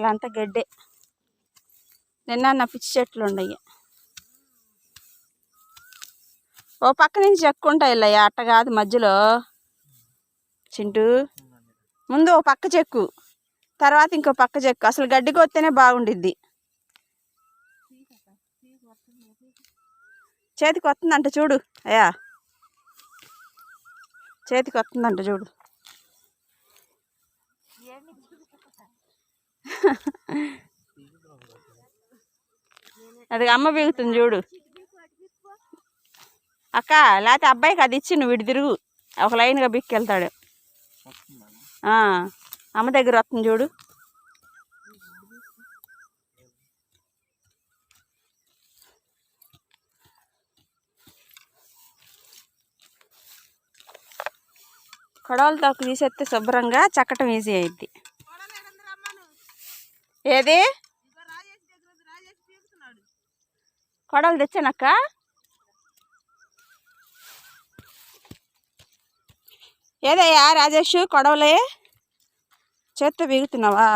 నేల అంతా గడ్డే. నిన్న నా పిచ్చి చెట్లు ఉన్నాయి. ఓ పక్క నుంచి చెక్కుంటాయి ఇలా అట్ట కాదు మధ్యలో. చింటూ ముందు ఓ పక్క చెక్కు తర్వాత ఇంకో పక్క చెక్కు. అసలు గడ్డి వస్తేనే బాగుండిద్ది. చేతికి వస్తుందంట చూడు అయ్యా. చేతికి వస్తుందంట చూడు. అది అమ్మ బీగుతుంది చూడు. అక్క లేకపోతే అబ్బాయికి అది ఇచ్చి నువ్వు ఇటు తిరుగు. ఒక లైన్గా బిక్కెళ్తాడు. అమ్మ దగ్గర వస్తుంది చూడు. కొడవలతో తీసేస్తే శుభ్రంగా చక్కటం ఈజీ అయింది ఏది? కొడవలు తెచ్చానక్క. ఏదయ్యా రాజేష్ కొడవలే? చేత్తో బిగుతున్నావా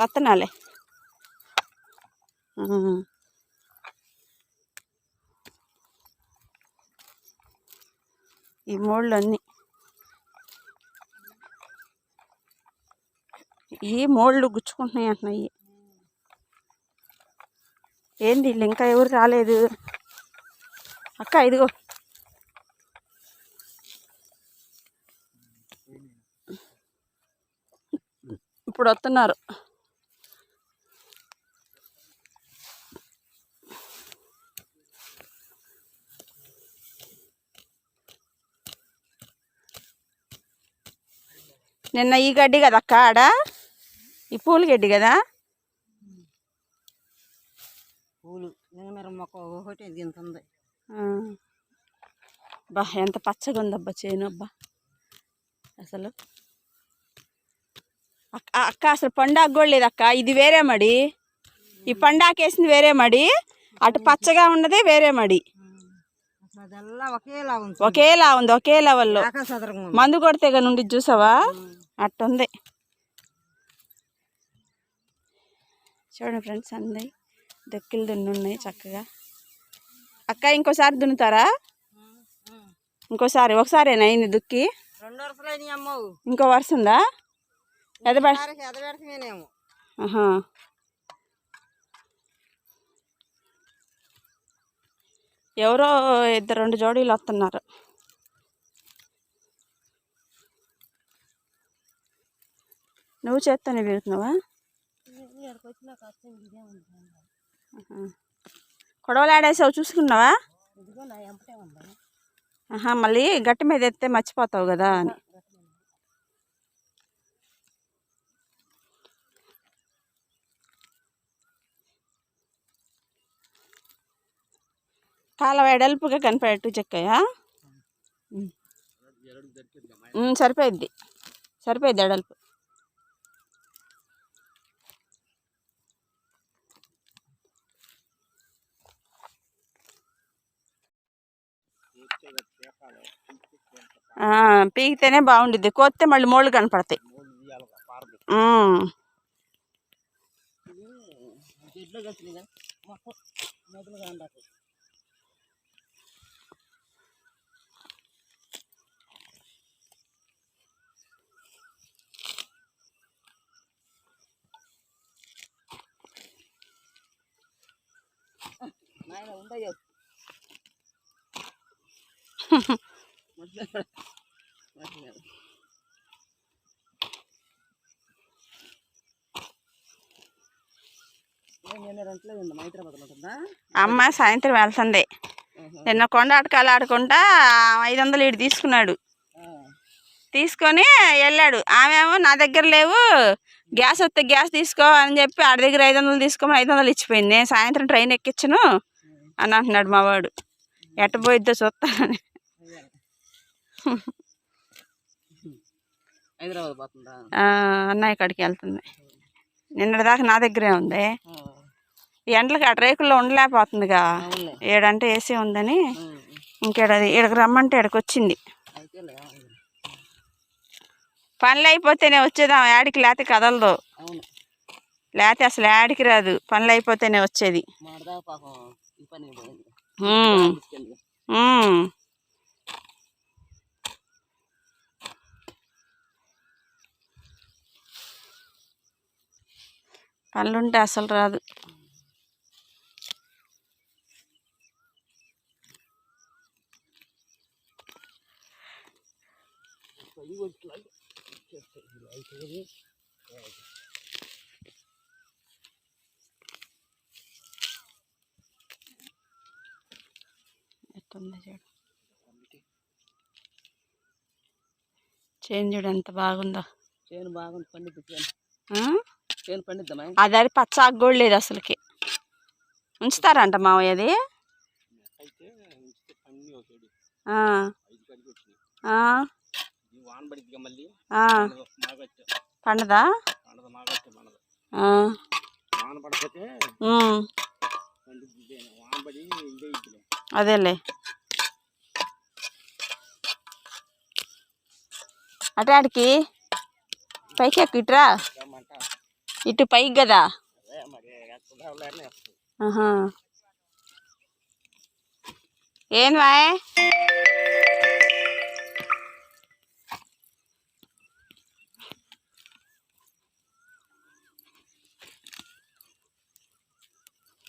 వస్తున్నాలే ఉమ్. ఈ మోళ్ళు అన్నీ ఈ మోళ్ళు గుచ్చుకుంటున్నాయి అంటున్నాయి. ఏంది వీళ్ళు ఇంకా ఎవరు రాలేదు? అక్క ఇదిగో. ఇప్పుడు వస్తున్నారు. నిన్న ఈ గడ్డి కదా అక్క ఆడ? ఈ పూల గడ్డి కదా? పూలు. మొక్క ఒకటి ఇంత ఉంది. బా ఎంత పచ్చగా ఉందబ్బా చేను అబ్బా. అసలు. అక్క అక్క అసలు పండాకు కూడా లేదు అక్క. ఇది వేరే మడి. ఈ పండాకు వేసింది వేరే మడి. అటు పచ్చగా ఉన్నది వేరే మడి. ఒకేలా ఉంది. ఒకే లెవెల్లో మందు కొడితే కానీ ఉండి చూసావా? అట్టుంది. చూడండి ఫ్రెండ్స్ అంది దెక్కిలు దున్నున్నాయి చక్కగా. అక్క ఇంకోసారి దున్నుతారా? ఇంకోసారి ఒకసారేనా అయింది దుక్కి? ఇంకో వరుస ఉందా? ఆహా. ఎవరో ఇద్దరు రెండు జోడీలు వస్తున్నారు. నువ్వు చేత్తోనే పెరుగుతున్నావా ఆడేసావు చూసుకున్నావా? ఆహా మళ్ళీ గట్టి మీద ఎత్తే మర్చిపోతావు కదా అని. కాల వెడల్పుగా కనిపెట్టు చెక్కయ్య సరిపోయిద్ది. సరిపోయిద్ది ఎడల్పు పీకితేనే బాగుండిద్ది కోస్తే మళ్ళీ మోళ్ళు కనపడతాయి ఉమ్. అమ్మ సాయంత్రం వెళ్తుంది నిన్న కొండ ఆటకాలు ఆడుకుంటా ఐదు వందలు ఇటు తీసుకున్నాడు. తీసుకొని వెళ్ళాడు. ఆమెమో నా దగ్గర లేవు. గ్యాస్ వస్తే గ్యాస్ తీసుకో అని చెప్పి ఆడి దగ్గర ఐదు వందలు తీసుకోమని ఐదు వందలు ఇచ్చిపోయింది. నేను సాయంత్రం ట్రైన్ ఎక్కించను అని అంటున్నాడు మావాడు ఎట్టబోయిద్దో ఎట్ట పోయిద్దో చూస్తానని అన్నయ్య కాడికి వెళ్తుంది. నిన్నటి దాకా నా దగ్గరే ఉంది. ఎండలకి ఆ రేకుల్లో ఉండలేకపోతుందిగా. ఏడంటే ఏసీ ఉందని ఇంకేడది ఈడకి రమ్మంటే ఈడకి వచ్చింది. పనులు అయిపోతేనే వచ్చేదాం. యాడికి లేకపోతే కదలదు. లేకపోతే అసలు యాడికి రాదు. పనులు అయిపోతేనే వచ్చేది. పనులుంటే అసలు రాదు. ఎట్టుంది చూడు. చేంజ్ చూడు ఎంత బాగుందో. చేను బాగుంది పండిద్ది చేను పండిద్దామా? అది అది పచ్చాకు కూడా లేదు అసలుకి. ఉంచుతారంట మావయ్య అది? పండదా? అదేలే. అటే ఆడికి పైకి ఎక్కు ఇటురా? రమ్మంట ఇటు పైకి కదా. ఏంది వాయ్?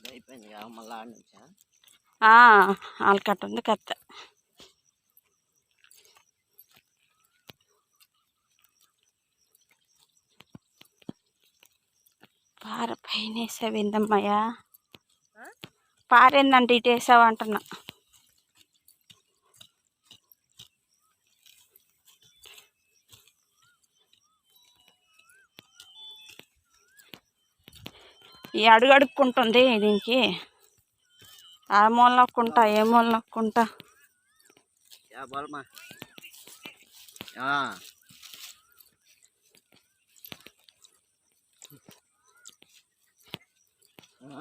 అయిపోయింది కదా మళ్ళీ ఆడ నుంచా? ఆల్కట్ట ఉంది కత్త పార పైన వేసావు ఏందమ్మయ్యా పారేందంటే ఇటు వేసావు అంటున్నా. ఈ అడుగు అడుక్కుంటుంది దీనికి. ఆ మూల నొక్కుంటా ఏ మూల నొక్కుంటా? యా